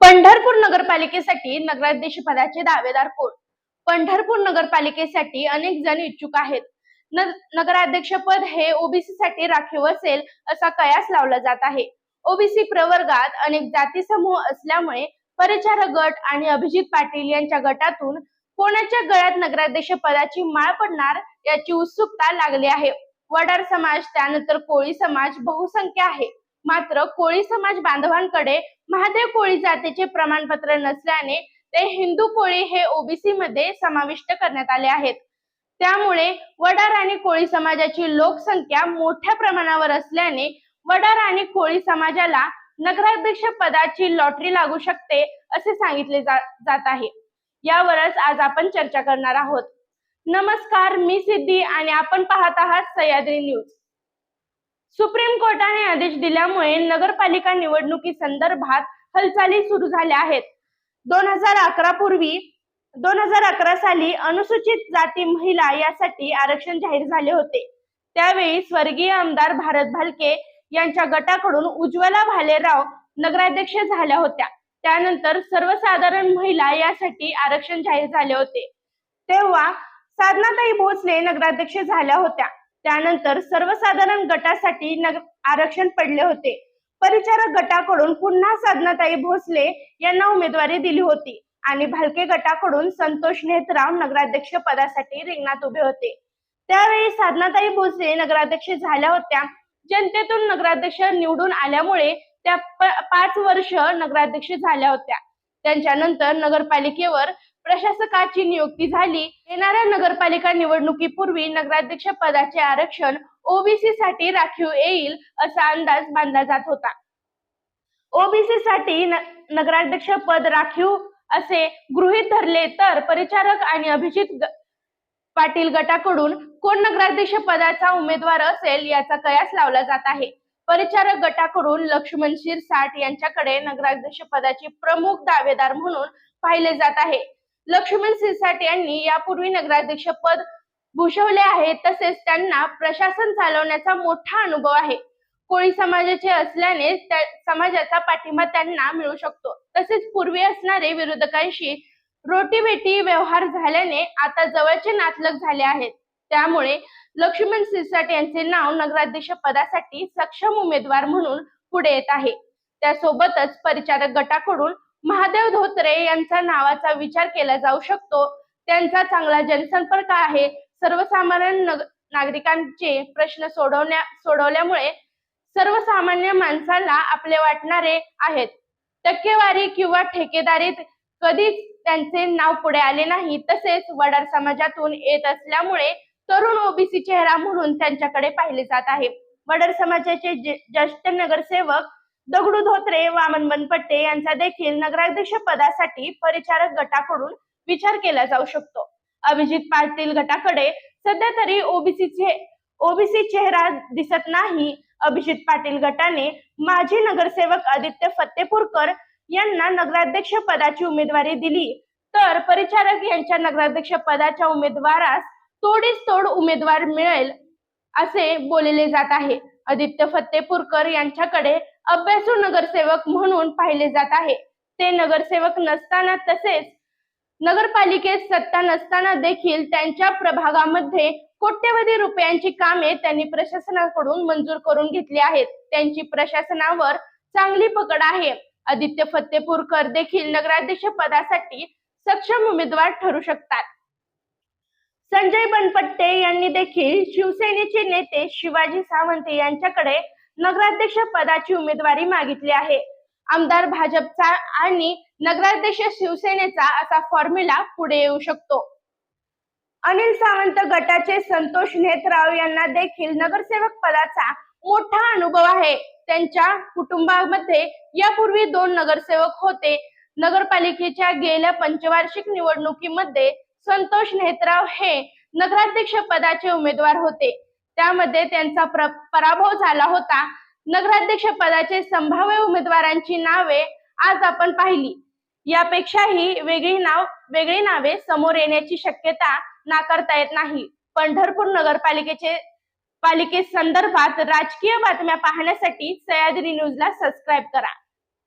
पंढरपूर नगरपालिकेसाठी नगराध्यक्ष पदाचे दावेदार कोण? पंढरपूर नगरपालिकेसाठी अनेक जण इच्छुक आहेत. न- नगराध्यक्ष पद हे ओबीसी साठी राखीव असेल असा कयास लावला जात आहे. ओबीसी प्रवर्गात अनेक जाती समूह असल्यामुळे परिचारक गट आणि अभिजित पाटील यांच्या गटातून कोणाच्या गळ्यात नगराध्यक्ष पदाची माळ पडणार याची उत्सुकता लागली आहे. वडार समाज त्यानंतर कोळी समाज बहुसंख्य आहे. मात्र कोळी समाज बांधवांकडे महादेव कोळी जातीचे प्रमाणपत्र नसल्याने ते हिंदू कोळी हे ओबीसी मध्ये समाविष्ट करण्यात आले आहेत. त्यामुळे वडार आणि कोळी समाजाची लोकसंख्या मोठ्या प्रमाणावर असल्याने वडार आणि कोळी समाजाला नगराध्यक्ष पदाची लॉटरी लागू शकते असे सांगितले जा- जात आहे. यावरच आज आपण चर्चा करणार आहोत. नमस्कार मी सिद्धी आणि आपण पाहत आहात सह्याद्री न्यूज. सुप्रीम कोर्टाने आदेश दिल्यामुळे नगरपालिका निवडणुकी संदर्भात हालचाली सुरू झाल्या आहेत. दोन हजार अकरा पूर्वी दोन हजार अकरा साली अनुसूचित जाती महिला यासाठी आरक्षण जाहीर झाले होते. त्यावेळी स्वर्गीय आमदार भारत भालके यांच्या गटाकडून उज्ज्वला भालेराव नगराध्यक्ष झाल्या होत्या. त्यानंतर सर्वसाधारण महिला यासाठी आरक्षण जाहीर झाले होते. तेव्हा साधनाताई भोसले नगराध्यक्ष झाल्या होत्या. त्यानंतर सर्वसाधारण गटासाठी आरक्षण पडले होते. परिचारक गटाकडून पुन्हा साधनाताई भोसले यांना उमेदवारी दिली होती आणि भालके गटाकडून संतोष नेत्राव नगराध्यक्ष पदासाठी रिंगणात उभे होते. त्यावेळी साधनाताई भोसले नगराध्यक्ष झाल्या होत्या. जनतेतून नगराध्यक्ष निवडून आल्यामुळे त्या पाच वर्ष नगराध्यक्ष झाल्या होत्या. त्यांच्यानंतर नगरपालिकेवर प्रशासकाची नियुक्ती झाली. येणाऱ्या नगरपालिका निवडणुकीपूर्वी नगराध्यक्ष पदाचे आरक्षण ओबीसी साठी राखीव येईल असा अंदाज बांधला जात होता. ओबीसी साठी नगराध्यक्ष पद राखीव असे गृहीत धरले तर परिचारक आणि अभिजित पाटील गटाकडून कोण नगराध्यक्ष पदाचा उमेदवार असेल याचा कयास लावला जात आहे. परिचारक गटाकडून लक्ष्मण शिरसाट यांच्याकडे नगराध्यक्ष पदाचे प्रमुख दावेदार म्हणून पाहिले जात आहे. लक्ष्मण शिरसाट यांनी यापूर्वी नगराध्यक्ष पद भूषवले आहे तसेच त्यांना प्रशासन चालवण्याचा मोठा अनुभव आहे. कोळी समाजाचे असल्याने त्या समाजाचा पाठिंबा त्यांना मिळू शकतो. तसेच पूर्वी असणारे विरोधकांशी रोटीबेटी व्यवहार झाल्याने आता जवळचे नातलग झाले आहेत. त्यामुळे लक्ष्मण सिरसाट यांचे नाव नगराध्यक्ष पदासाठी सक्षम उमेदवार म्हणून पुढे येत आहे. त्यासोबतच परिचारक गटाकडून महादेव धोत्रे यांचा नावाचा विचार केला जाऊ शकतो. त्यांचा चांगला जनसंपर्क आहे. सर्वसामान्य नागरिकांचे प्रश्न सोडवण्या सोडवल्यामुळे सर्वसामान्य माणसाला आपले वाटणारे आहेत. टक्केवारी किंवा ठेकेदारीत कधीच त्यांचे नाव पुढे आले नाही. तसेच वडार समाजातून येत असल्यामुळे तरुण ओबीसी चेहरा म्हणून त्यांच्याकडे पाहिले जात आहे. वडर समाजाचे ज्येष्ठ नगरसेवक दगडू धोत्रे वामन बनपट्टे यांचा देखील नगराध्यक्ष पदासाठी परिचारक गटाकडून विचार केला जाऊ शकतो. अभिजित पाटील गटाकडे सध्या तरी ओबीसीचे ओबीसी चेहरा दिसत नाही. अभिजित पाटील गटाने माजी नगरसेवक आदित्य फत्तेपूरकर यांना नगराध्यक्ष पदाची उमेदवारी दिली. तर परिचारक यांच्या नगराध्यक्ष पदाच्या उमेदवारास तोडीस तोड उमेदवार मिळेल असे बोलले जात आहे. आदित्य फत्तेपूरकर यांच्याकडे अभ्यासू नगरसेवक म्हणून पाहिले जात आहे. ते नगरसेवक नसताना तसेच नगरपालिकेत सत्ता नसताना देखील त्यांच्या प्रभागामध्ये कोट्यवधी रुपयांची कामे त्यांनी प्रशासनाकडून मंजूर करून घेतली आहेत. त्यांची प्रशासनावर चांगली पकड आहे. आदित्य फत्तेपूरकर देखील नगराध्यक्ष पदासाठी सक्षम उमेदवार ठरू शकतात. संजय बनपट्टे यांनी देखील शिवसेनेचे नेते शिवाजी सावंत यांच्याकडे नगराध्यक्ष पदाची उमेदवारी मागितली आहे. आमदार भाजपचा आणि नगराध्यक्ष शिवसेनेचा असा फॉर्म्युला पुढे येऊ शकतो. अनिल सावंत गटाचे संतोष नेत्राव यांना देखील नगरसेवक पदाचा मोठा अनुभव आहे. त्यांच्या कुटुंबामध्ये यापूर्वी दोन नगरसेवक होते. नगरपालिकेच्या गेल्या पंचवार्षिक निवडणुकीमध्ये संतोष नेत्राव हे नगराध्यक्ष पदाचे उमेदवार होते. त्यामध्ये त्यांचा पराभव झाला होता. नगराध्यक्ष पदाचे संभाव्य उमेदवारांची नावे आज आपण पाहिली. यापेक्षाही वेगळी नाव वेगळी नावे समोर येण्याची शक्यता नाकारता येत नाही. पंढरपूर नगरपालिकेचे पालिके संदर्भात राजकीय बातम्या पाहण्यासाठी सह्याद्री न्यूजला सबस्क्राईब करा.